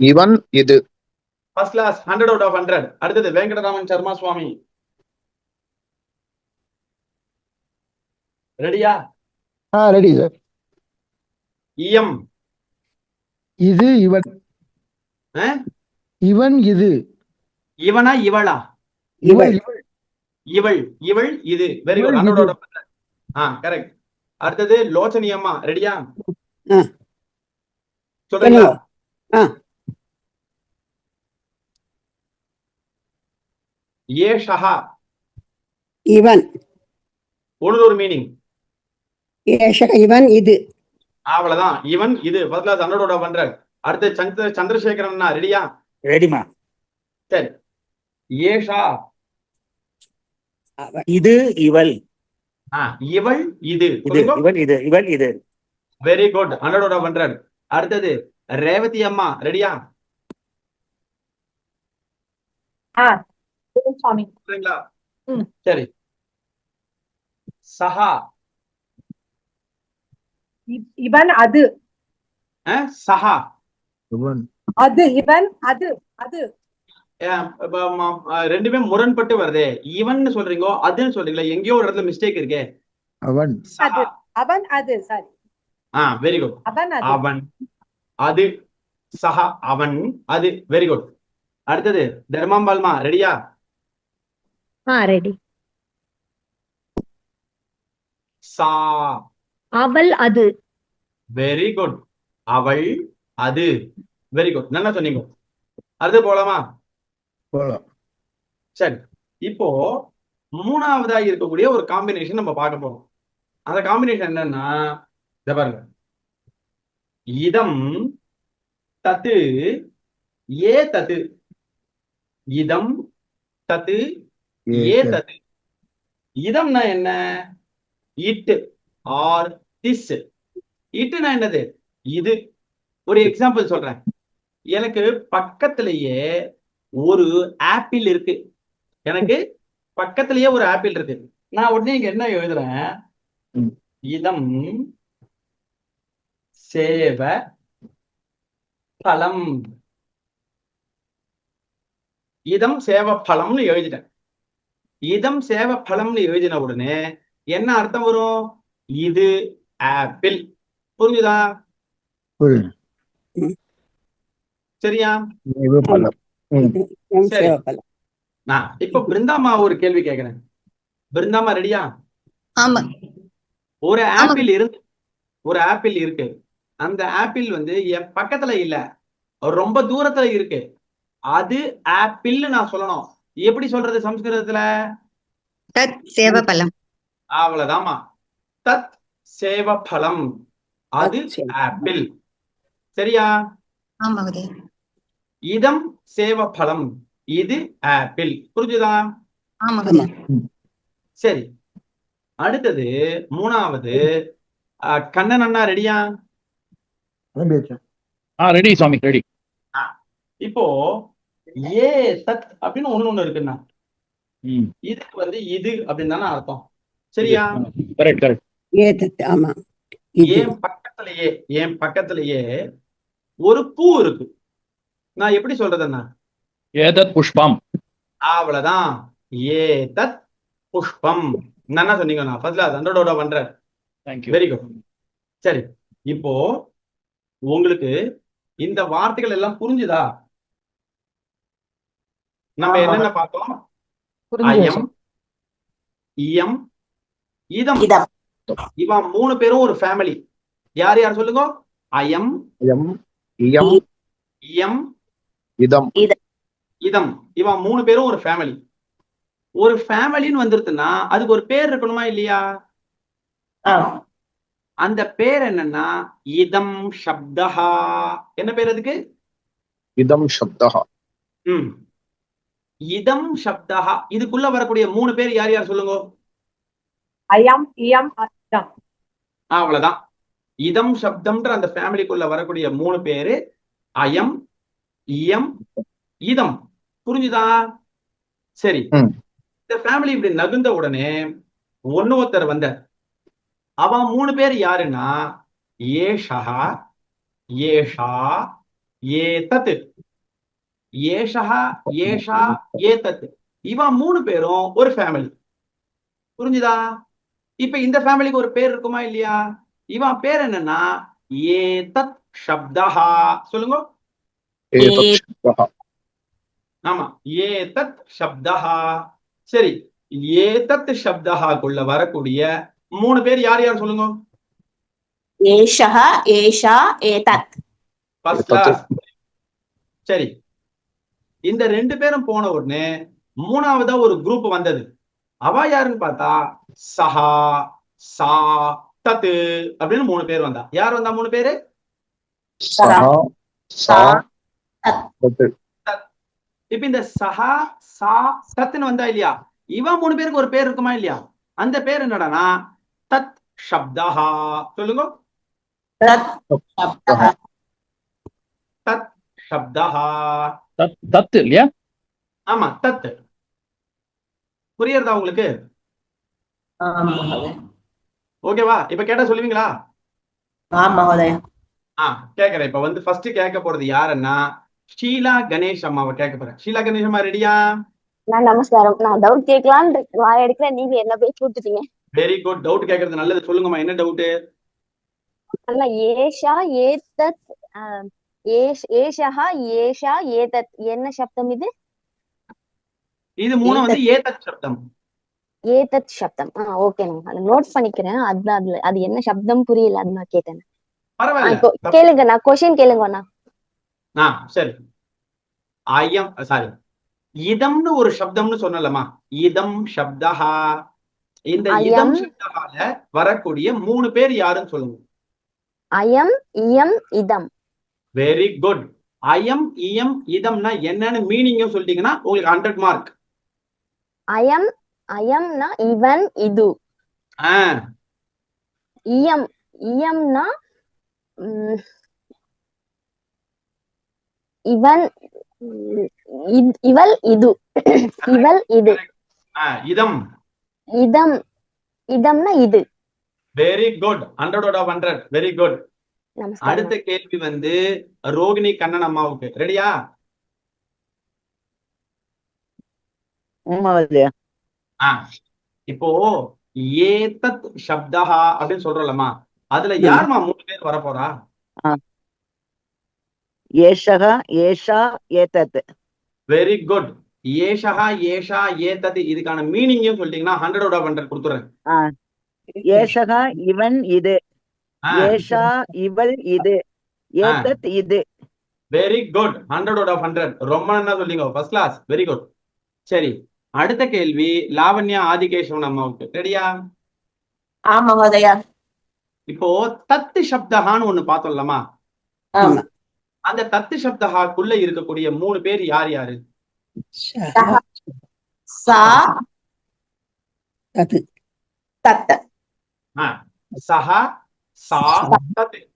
இவன் இது. First class hundred out of hundred அடுத்தது வெங்கடராமன் சர்மா சுவாமி. ரெடியா ஆ ரெடி சார் இயம் இது இவன்? இவன் இது. இவனா இவளா? இவள் இவள். இவள். இவள் இது. வெரி குட் இவள் ஹண்ட்ரட் இது. அவுட் ஆஃப் ஹண்ட்ரட் ஆ கரெக்ட் அடுத்தது லோச்சனி அம்மா. ரெடியா. சொல்றீங்களா? ஏஷஹா. இவன். ஒரு மீனிங் ஏஷ இவன் இது. அவ்வளவுதான். இவன் இது. First class hundred out of hundred அடுத்து சந்திர சந்திரசேகரன் ரெடியா? ரெடிமா சரி. ஏஷா. இது இவள். ஆ, இவள் இது. இவள் இது இவள் இது. Very good hundred out of hundred அடுத்தது ரேவதி அம்மா. ரெடியா? சுவாமி. சரி. சஹா. இவன் அது. சஹா. இவன். அது இவன் அது அது. ரெண்டுமே முரண்பட்டு வருதே. இவன் சொல்றீங்கோ அதுன்னு சொல்றீங்களா? எங்கேயோ ஒரு இடத்துல மிஸ்டேக் இருக்கே. அவன். சஹா. அவன் அது சாரி ஆ வெரி குட் அவன் அது. அவன் அது சஹா அவன் அது வெரி குட் அடுத்தது தர்மாம்பால்மா ரெடியா ரெடி சா. அவள் அது. வெரி குட் அவள் அது. வெரி குட் நல்லா சொன்னீங்க. அடுத்து போலாமா? போலாம். சரி. இப்போ மூணாவதா இருக்கக்கூடிய ஒரு காம்பினேஷன் நம்ம பார்க்க போறோம். அந்த காம்பினேஷன் என்னன்னா இத பாருங்க. இதம் தத்து ஏ தத்து. இதம் தத்து ஏ தத்து இதம்னா என்ன? It or this. இட்டுனா என்னது? இது. ஒரு எக்ஸாம்பிள் சொல்றேன். எனக்கு பக்கத்திலேயே ஒரு ஆப்பிள் இருக்கு. எனக்கு பக்கத்திலேயே ஒரு ஆப்பிள் இருக்கு. நான் உடனே இங்க என்ன எழுதுறேன். இதம் சேவ பலம் இதம் சேவ பலம்னு எழுதிட்டேன். இதம் சேவ பலம்னு எழுதின உடனே என்ன அர்த்தம் வரும்? இது ஆப்பிள். புரிஞ்சுதா? சரியா? நான் இப்ப பிருந்தாமா ஒரு கேள்வி கேக்குறேன். பிருந்தாமா ரெடியா? ஆமா. ஒரு ஆப்பிள் இருந்து ஒரு ஆப்பிள் இருக்கு. அந்த ஆப்பிள் வந்து என் பக்கத்துல இல்ல. ரொம்ப தூரத்துல இருக்கு. அது ஆப்பிள்னு நான் சொல்லணும். எப்படி சொல்றது சம்ஸ்கிருதத்துல? தத் சேவ பலம். அவ்வளவுதாம்மா. தத் சேவ பலம். அது ஆப்பிள். சரியா? இதம் சேவ பலம். இது ஆப்பிள். புரிஞ்சுதா? சரி. அடுத்தது மூணாவது. கண்ணன் அண்ணா ரெடியா? ரெடி சுவாமி ரெடி. இப்போ ஏ தத் அப்படின்னு ஒண்ணு ஒண்ணு இருக்குன்னா. ம். இதுக்கு வந்து இது அப்படின்னு தானே அர்த்தம். சரியா? கரெக்ட் கரெக்ட் ஏதத் ஆமா. இது. என் பக்கத்திலேயே என் பக்கத்திலேயே ஒரு பூ இருக்கு. நான் எப்படி சொல்றதுன்னா? ஏதத் புஷ்பம். அவ்வளவுதான். ஏ தத் புஷ்பம். என்ன சொன்னீங்க நான்? ஃபர்ஸ்ட்ல ஹண்ட்ரடோட பண்றேன் தேங்க்யூ வெரி குட் சரி இப்போ உங்களுக்கு இந்த வார்த்தைகள் எல்லாம் புரிஞ்சுதா? நம்ம. என்னென்ன பார்த்தோம்? அயம் இயம் இதம். இதம். இவன் மூணு பேரும் ஒரு ஃபேமிலி யார் யார் சொல்லுங்க? அயம் எம் இயம் இயம் இதம். இதம். இவன் மூணு பேரும் ஒரு ஃபேமிலி ஒரு ஃபேமிலின்னு வந்துருதுன்னா அதுக்கு ஒரு பேர் இருக்கணுமா இல்லையா? அந்த பேர் என்னன்னா இதம் சப்தஹா. என்ன பேர் அதுக்கு? இதம் சப்தா ம். இதம் சப்தஹா. இதுக்குள்ள வரக்கூடிய மூணு பேர் யார் யார் சொல்லுங்க? அயம் இயம் அதம் அவ்வளவுதான். இதம் சப்தம்ன்ற அந்த ஃபேமிலிக்குள்ள வரக்கூடிய மூணு பேரு அயம் இயம் இதம். புரிஞ்சுதா? சரி. இந்த ஃபேமிலி இப்படி நகுந்த உடனே ஒன்னு ஒருத்தர் வந்தார். அவன் மூணு பேர் யாருன்னா? ஏஷா ஏஷா ஏதத். ஏஷா ஏஷா ஏதத். இவன் மூணு பேரும் ஒரு ஃபேமிலி புரிஞ்சுதா? இப்ப இந்த ஃபேமிலிக்கு ஒரு பேர் இருக்குமா இல்லையா? இவன் பேர் என்னன்னா ஏதத் சப்தஹா சொல்லுங்க. ஆமா ஏதத் சப்தஹா சரி ஏதத் சப்தஹாக்குள்ள வரக்கூடிய மூணு பேர் யார் யார் சொல்லுங்க? ஏஷா ஏஷா ஏதத். சரி இந்த ரெண்டு பேரும் போன உடனே மூணாவதா ஒரு குரூப் வந்தது. அவ யாருன்னு பார்த்தா சஹா சா தத்து அப்படின்னு மூணு பேர் வந்தா. யார் வந்தா மூணு பேரு? இப்ப இந்த சஹா சா சத்துன்னு வந்தா இல்லையா? இவன் மூணு பேருக்கு ஒரு பேர் இருக்குமா இல்லையா? அந்த பேர் என்னடானா தத் சப்தா சொல்லுங்க. தத் சப்தா தத் தத் இல்லையா? ஆமா தத் புரியுறதா உங்களுக்கு? ஓகேவா? இப்ப கேட்டா சொல்லுவீங்களா? ஆம் ஆ கேக்குறேன். இப்ப வந்து ஃபர்ஸ்ட் கேட்க போறது யாருன்னா ஷீலா கணேஷ் அம்மாவை கேட்க போறேன். ஷீலா கணேஷ் அம்மா ரெடியா நான் நமஸ்காரம். நான் டவுட் கேட்கலான்னு வாய் எடுக்கிறேன். நீங்க என்ன பேசி விட்டுட்டீங்க வெரி குட் டவுட் கேக்குறது நல்லது. சொல்லுங்கம்மா என்ன டவுட் ஏஷா ஏதத் ஆஹ், ஏஷ் ஏதத் என்ன சப்தம் இது? இது மூணு வந்து ஏதத். சப்தம். ஏதத் சப்தம். ஆ ஓகே நான் நோட் பண்ணிக்கிறேன். அது அதுல அது என்ன சப்தம் புரியல அது நான் கேட்டேன். பரவாயில்ல. கேளுங்க நான் கொஸ்டின் கேளுங்க அண்ணா. ஆ சரி. ஐயம் சாரி இதம்னு ஒரு சப்தம்னு சொன்னலமா இதம் சப்தஹா. இந்த இதம். சப்தஹால வரக்கூடிய மூணு பேர் யாருன்னு சொல்லுங்க. அயம் இயம் இதம். வெரி குட் அயம் இயம் இதம்னா என்னன்னு மீனிங்கும் சொல்லிட்டீங்கன்னா உங்களுக்கு ஹண்ட்ரட் மார்க் அயம் அயம்னா இவன் இது இயம் இயம்னா இவன் இவள் இது இவள் இது இதம் இதம் இதம்னா இது very good hundred out of hundred very good அடுத்த கேள்வி வந்து ரோகிணி கண்ணன் அம்மாவுக்கு. ரெடியா இப்போ ஏதத் சப்தஹா அப்படின்னு சொல்றோம்லம்மா. அதுல யாரும்மா மூணு பேர் வரப்போறா? ஏஷः ஏஷா ஏதத். வெரி குட் ஏஷா ஏஷா ஏதத் இதுக்கான மீனிங்கையும் சொல்லிட்டீங்கன்னா ஹண்ட்ரட் அவுட் ஆஃப் ஹண்ட்ரட் கொடுத்துறேன் ஏஷः இவன் இது. ஏஷா இவள் இது. ஏதத் இது. Very good hundred out of hundred ரொம்ப நல்லா சொல்லிங்க ஃபர்ஸ்ட் கிளாஸ் வெரி குட் சரி. அடுத்த கேள்வி. லாவண்யா ஆதிகேசவன் அம்மாவுக்கு ரெடியா ஆம் மகோதயா இப்போ தத்து சப்தஹான்னு ஒண்ணு பார்த்தோம்லமா அந்த தத்து சப்தஹாக்குள்ள இருக்கக்கூடிய மூணு பேர் யார் யாரு? சா. தத் தத் ஆ, சஹா சா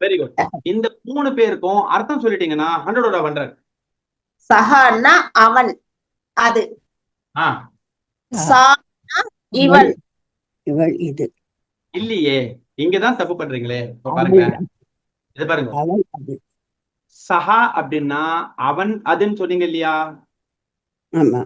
வெரி குட் இந்த மூணு பேருக்கும் அர்த்தம் சொல்லிட்டீங்கன்னா ஹண்ட்ரட் அவுட் ஆஃப் ஹண்ட்ரட் சஹான்னா அவன். அது. இவள். இவள் இது. இல்லையே. இங்கதான் தப்பு பண்றீங்களே. இப்ப பாருங்க. இது பாருங்க. சஹா அப்படின்னா அவன் அதுன்னு சொன்னீங்க இல்லையா? ஆமா.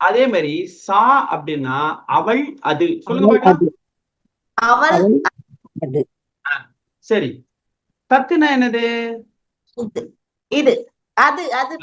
அதே மாதிரி சா அப்படின்னா அவள் அது. சொல்லுங்க அவள் பார்க்கலாம் அது அவள் அவள் அது சரி. தத்துனா என்னது? இது. அது அது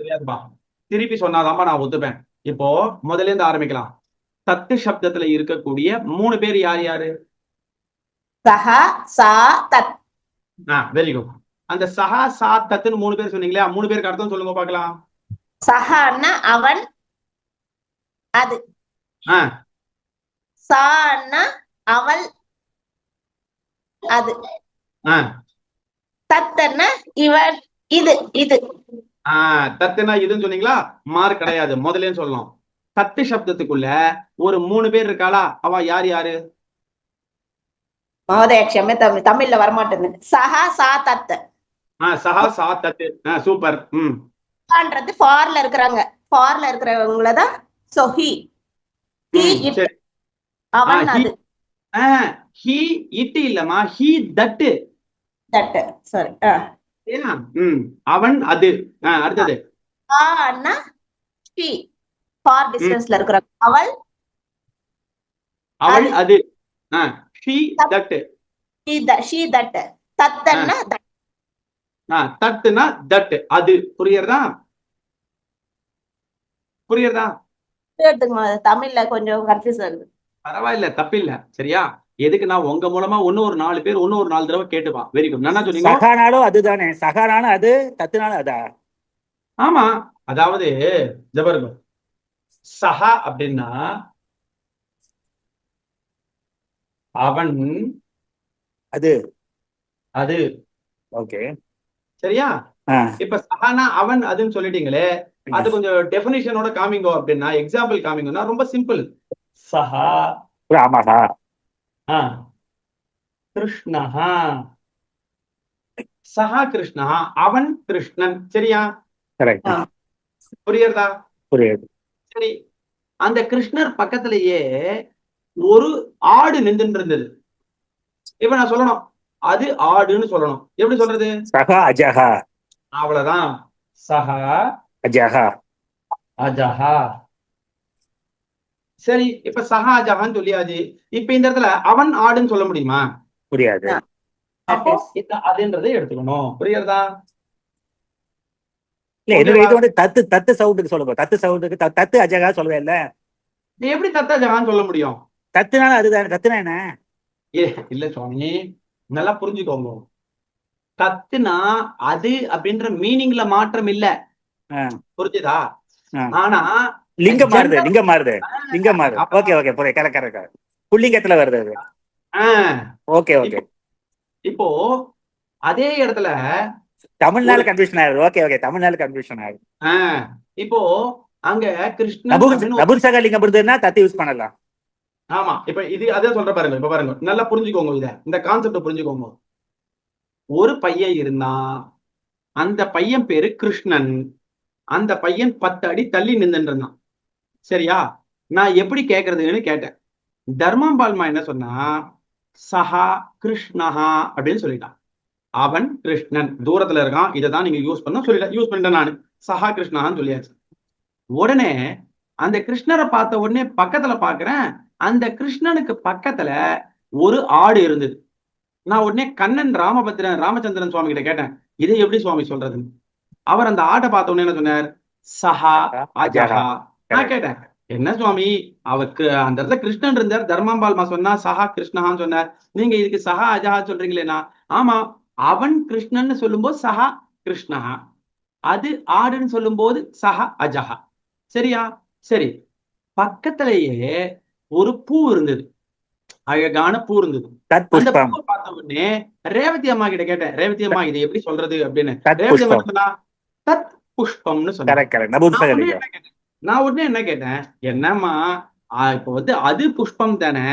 தெரியாதுப்பா. திருப்பி சொன்னாதான்பா நான் ஒத்துப்பேன். இப்போ முதல்ல இருந்து ஆரம்பிக்கலாம். தத்து சப்தத்துல இருக்கக்கூடிய மூணு பேர் யார் யாரு? சஹா சா தத். ஆ வெரி குட் அந்த சஹா சா தத்துன்னு மூணு பேர் சொன்னீங்களே மூணு பேருக்கு அர்த்தம் சொல்லுங்க பார்க்கலாம். சஹான்னா அவன் அது. சான்னா அவள் அது தத்தன்னா இவன் இது இது. ஆ தத்துனா இதுன்னு சொன்னீங்களா? மார்க் கிடையாது. முதல்ல சொல்லணும். தத்து சப்தத்துக்குள்ள ஒரு மூணு பேர் இருக்காளா? அவ யார் யாரு? மகோதய க்ஷமே தமிழ் தமிழ்ல வரமாட்டேங்குது. சஹா சா தத் ஆ சஹா சா தத்து. ஆ சூப்பர். ம். ன்றது ஃபார்ல இருக்கிறாங்க. ஃபார்ல இருக்கிறவங்கள தான் so he he hmm, it சரி அவன் அது. ஹி இட் இல்லம்மா. ஹி தட்டு. தட் சாரி ம். அவன் அது. அடுத்தது. ஆனா ஷி ஃபார் டிஸ்டன்ஸ்ல இருக்கிறாங்க அவள். அவள் அது. She that. ஷி தட் தத்தன்னா தட்டுனா தட். அது. புரியுறதா? புரியுறதா? தமிழ்ல கொஞ்சம் கன்ஃபியூஸ் ஆகுது பரவாயில்ல தப்பில்ல. சரியா? எதுக்கு நான் உங்க மூலமா இன்னும் ஒரு நாலு பேர் இன்னும் ஒரு நாலு தடவை கேட்டுப்பா வெரி குட் என்ன சொன்னீங்க? சகானாலும் அதுதானே. சகானாலும் அது தத்துனாலும் அதா? ஆமா. அதாவது ஜபர்கம் சஹா அப்படின்னா அவன் அது. அது. ஓகே. சரியா? இப்ப சஹானா அவன் அதுன்னு சொல்லிட்டீங்களே அது கொஞ்சம் டெபினிஷனோட காமிங்கோ அப்படின்னா எக்ஸாம்பிள் காமிங்கன்னா ரொம்ப சிம்பிள் சஹா கிருஷ்ணஹா சஹா கிருஷ்ணஹா அவன் கிருஷ்ணன் சரியா? புரியுறதா? புரியுது. சரி. அந்த கிருஷ்ணர் பக்கத்திலேயே ஒரு ஆடு நின்றுட்டு இருந்தது இப்ப நான் சொல்லணும். அது ஆடுன்னு சொல்லணும். எப்படி சொல்றது? சகா அஜஹா. அவ்வளவுதான். சஹா அஜஹா. அஜஹா. சரி இப்ப சஹா அஜஹான்னு சொல்லியாச்சு. இப்ப இந்த இடத்துல அவன் ஆடுன்னு சொல்ல முடியுமா? புரியாது. அப்போ இந்த அதுன்றதை எடுத்துக்கணும். புரியுறதா இல்ல என்னோட இது வந்து தத்து தத்து சவுண்டுக்கு சொல்லுங்க. தத்து சவுண்டுக்கு த- தத்து அஜகா சொல்லுவேன் இல்ல? நீ எப்படி தத்தா ஜஹான்னு சொல்ல முடியும்? தத்துனாலும் அதுதானே தத்துனா என்ன? ஏ இல்ல சுவாமி. நல்லா புரிஞ்சுக்கோங்க. கத்துனா அது அப்படின்ற மீனிங்ல மாற்றம் இல்ல. புரிஞ்சுதா. ஆனா லிங்கம் மாறுது லிங்கம் மாறுது லிங்கம் மாறுது ஓகே ஓகே புரியுது. கரெக்ட் கரெக்ட் புள்ளிங்கத்துல வருது அது. ஓகே ஓகே இப்போ அதே இடத்துல தமிழ்நாடு கன்ஃபியூஷன் ஆகுது ஓகே ஓகே தமிழ்நாடு கன்ஃபியூஷன் ஆகுது இப்போ அங்க கிருஷ்ணன் நபுர்சகா லிங்கம் இருந்ததுன்னா தத்து யூஸ் பண்ணலாம். ஆமா. இப்ப இது அதே சொல்ற பாருங்க. இப்ப பாருங்க. நல்லா புரிஞ்சுக்கோங்க இத. இந்த கான்செப்ட புரிஞ்சுக்கோங்க. ஒரு பையன் இருந்தான் அந்த பையன் பேரு கிருஷ்ணன். அந்த பையன் பத்து அடி தள்ளி நின்னுட்டு இருந்தான். சரியா? நான் எப்படி கேக்குறதுன்னு கேட்டேன். தர்மாம்பால்மா என்ன சொன்னா சஹா கிருஷ்ணஹா அப்படின்னு சொல்லிட்டான். அவன் கிருஷ்ணன். தூரத்துல இருக்கான். இதை தான் நீங்க யூஸ் பண்ண சொல்லிட்டேன். யூஸ் பண்ணிட்டேன் நான். சஹா கிருஷ்ணஹான்னு சொல்லியாச்சு. உடனே அந்த கிருஷ்ணரை பார்த்த உடனே பக்கத்துல பாக்குறேன் அந்த கிருஷ்ணனுக்கு பக்கத்துல ஒரு ஆடு இருந்தது. நான் உடனே கண்ணன் ராமபத்ரன் ராமச்சந்திரன் சுவாமி கிட்ட கேட்டேன். இதை எப்படி சுவாமி சொல்றதுன்னு. அவர் அந்த ஆட்டை பார்த்த உடனே என்ன சொன்னார்? சஹா அஜஹா. நான் கேட்டேன். என்ன சுவாமி? அவருக்கு அந்த இடத்துல கிருஷ்ணன் இருந்தார். தர்மாம்பால்மா சொன்னா சஹா கிருஷ்ணஹான்னு சொன்னார். நீங்க இதுக்கு சஹா அஜஹா சொல்றீங்களேனா ஆமா அவன் கிருஷ்ணன்னு சொல்லும்போது சஹா கிருஷ்ணஹா. அது ஆடுன்னு சொல்லும்போது சஹா அஜஹா. சரியா? சரி. பக்கத்திலேயே ஒரு பூ இருந்தது. அழகான பூ இருந்தது. தத் அந்த பூவை பார்த்த உடனே ரேவதி அம்மா கிட்ட கேட்டேன். ரேவதி அம்மா இதை எப்படி சொல்றது அப்படின்னு. ரேவதி அம்மா சொன்னா தத் புஷ்பம்னு சொன்னா நான் உடனே என்ன கேட்டேன்? என்னம்மா இப்ப வந்து அது புஷ்பம் தானே?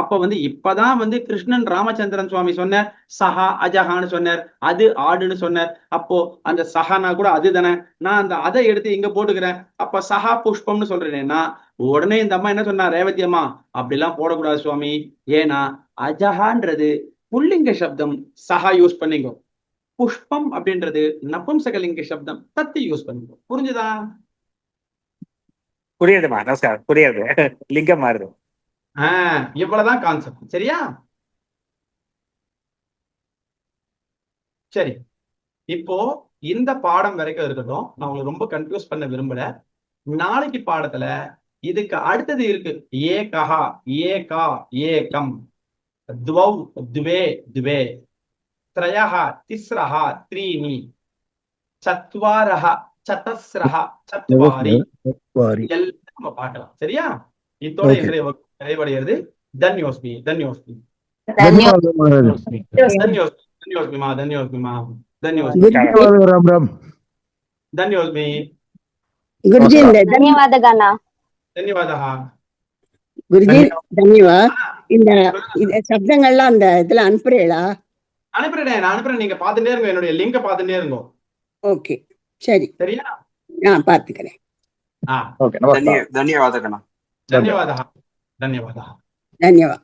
அப்ப வந்து இப்பதான் வந்து கிருஷ்ணன் ராமச்சந்திரன் சுவாமி சொன்னார் சஹா அஜஹான்னு சொன்னார் அது ஆடுன்னு சொன்னார். அப்போ அந்த சஹானா கூட அது தானே? நான் அந்த அதை எடுத்து இங்க போட்டுக்கிறேன். அப்ப சஹா புஷ்பம்னு சொல்றேன்னா உடனே இந்த அம்மா என்ன சொன்னா ரேவதி அம்மா அப்படிலாம் போடக்கூடாது சுவாமி. ஏன்னா அஜஹான்றது புல்லிங்க சப்தம். சஹா யூஸ் பண்ணிக்கோ. புஷ்பம் அப்படின்றது நபும்சகலிங்க சப்தம். தத்து யூஸ் பண்ணிக்கோ. புரிஞ்சுதா? புரியுதுமா நமஸ்காரம். புரியுது. லிங்கம் மாறுது. ஆஹ் இவ்வளவுதான் கான்செப்ட் சரியா? சரி. இப்போ இந்த பாடம் வரைக்கும் இருக்கட்டும் நான் உங்களுக்கு ரொம்ப கன்ஃபியூஸ் பண்ண விரும்பல. நாளைக்கு பாடத்துல இதுக்கு அடுத்தது இருக்கு. ஏ கஹா ஏகா ஏகம். துவௌ துவே துவே. த்ரயஹ திஸ்ரஹா த்ரீணி. சத்வாரஹா சதஸ்ரஹா சத்வாரி. சரியா? இத்தோட தன்யோஸ்மி தன்யோஸ்மி. தன்யோஸ்மி. தன்யோஸ்மிமா தன்யோஸ்மிமா தன்யோஸ்மி ராம் ராம். தன்யோஸ்மி. அந்த இதுல அனுப்புறீங்களா? அனுப்புறேன் நான் அனுப்புறேன். நீங்க பாத்துட்டே இருங்க. என்னுடைய லிங்க பாத்துட்டே இருங்க. ஓகே. சரி சரியா நான் பார்த்துக்கிறேன் ధన్యవాద ధన్యవాద ధన్యవాద ధన్యవాద